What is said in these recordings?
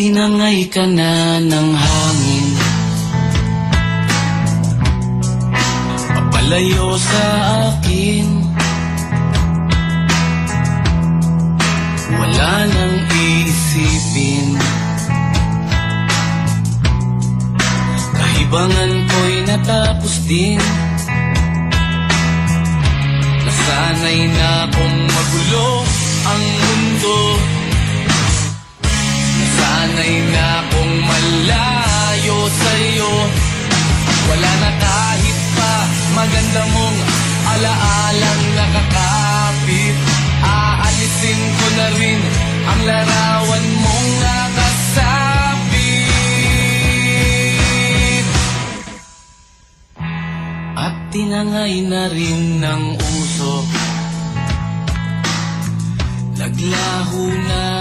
tinangay ka na ng hangin. Papalayo sa akin. Wala nang iisipin Kahibangan ko'y natapos din. Nasanay na kung magulo ang mundo maganda mong alaalang nakakapit. Aalisin ko na rin ang larawan mong nakasapit. At tinangay na rin ng usok Naglaho na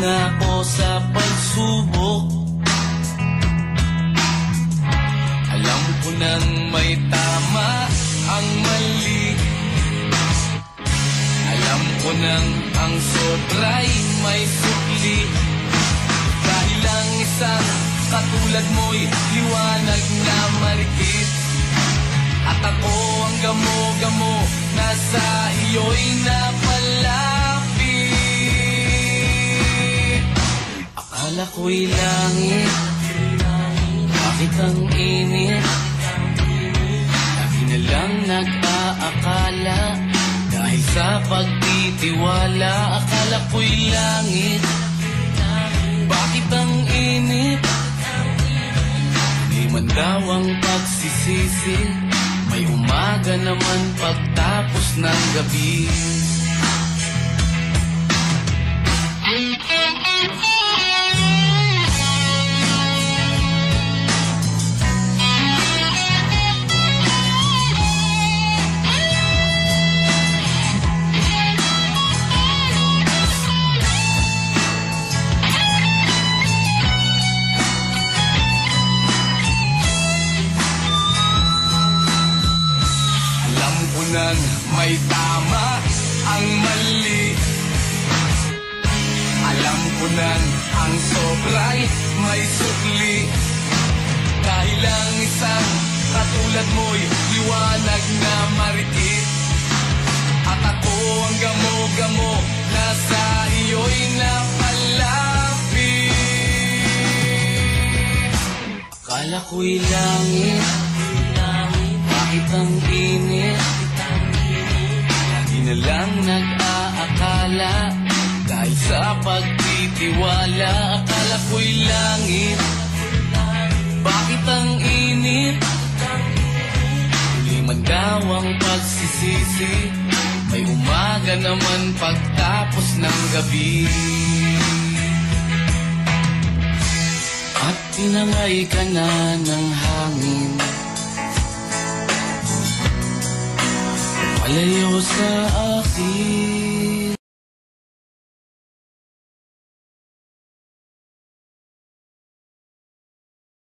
na ako sa pagsubok. Alam ko nang may tama ang mali. Alam ko nang ang sobra'y may sukli. Dahil lang isang katulad mo'y liwanag na marikit. At ako ang gamo-gamo na sa iyo'y napalapit Akala ko'y langit. Bakit ang init? Lagi na lang nag-aakala. Dahil sa pagtitiwala Akala ko'y langit. Bakit ang init? Di man daw ang pagsisisi. May umaga naman pagtapos ng gabi may tama ang mali. Alam ko nang ang sobra'y may sukli. Dahil lang isang katulad mo'y liwanag na marikit. At ako ang gamo-gamo na sa iyo'y napalapit. Akala ko'y langit Bakit ang init? Na lang nag-aakala. Dahil sa pagtitiwala Akala ko'y langit. Bakit ang init? Huli man ang pagsisisi. May umaga naman pagtapos ng gabi. At tinangay ka na ng hangin Palayo sa akin